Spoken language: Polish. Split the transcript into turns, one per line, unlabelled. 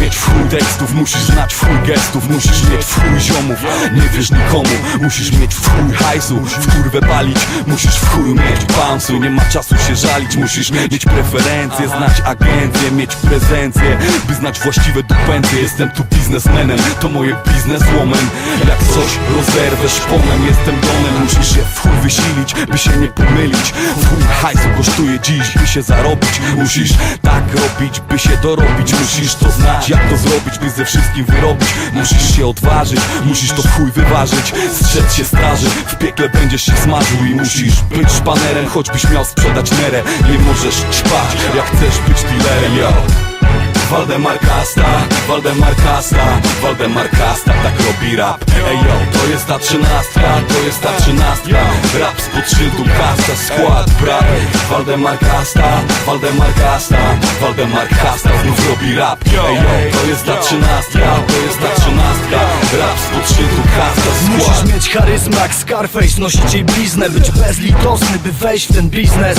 mieć w chuj tekstów, musisz znać w chuj gestów Musisz mieć w chuj ziomów, nie wiesz nikomu Musisz mieć w chuj hajsu, w kurwę palić. Musisz w chuj mieć bounce'u, nie ma czasu się żalić. Musisz mieć preferencje, znać agencję, mieć prezencję By znać właściwe dupencje, jestem tu biznesmenem To moje bizneswoman. Jak coś rozerwę szponem, jestem donem. Musisz się w chuj by się nie pomylić. W chuj hajsu kosztuje dziś, by się zarobić. Musisz tak robić, by się dorobić. Musisz to znać, jak to zrobić, by ze wszystkim wyrobić. Musisz się odważyć, musisz to chuj wyważyć. Strzec się straży, w piekle będziesz się smażył I musisz być szpanerem, choćbyś miał sprzedać nerę. Nie możesz ćpać, jak chcesz być dealerem, Waldemar Kasta, Waldemar Kasta, Waldemar Kasta, tak robi rap. Ej yo, to jest ta trzynastka, to jest ta trzynastka. Rap spod szyldu Kasta, skład brat. Waldemar Kasta, Waldemar Kasta, Waldemar Kasta znów robi rap. Ej yo, to jest ta trzynastka, to jest ta trzynastka. Rap spod szyldu Kasta, skład.
Musisz mieć charyzmę jak Scarface, nosić jej bliznę Być bezlitosny, by wejść w ten biznes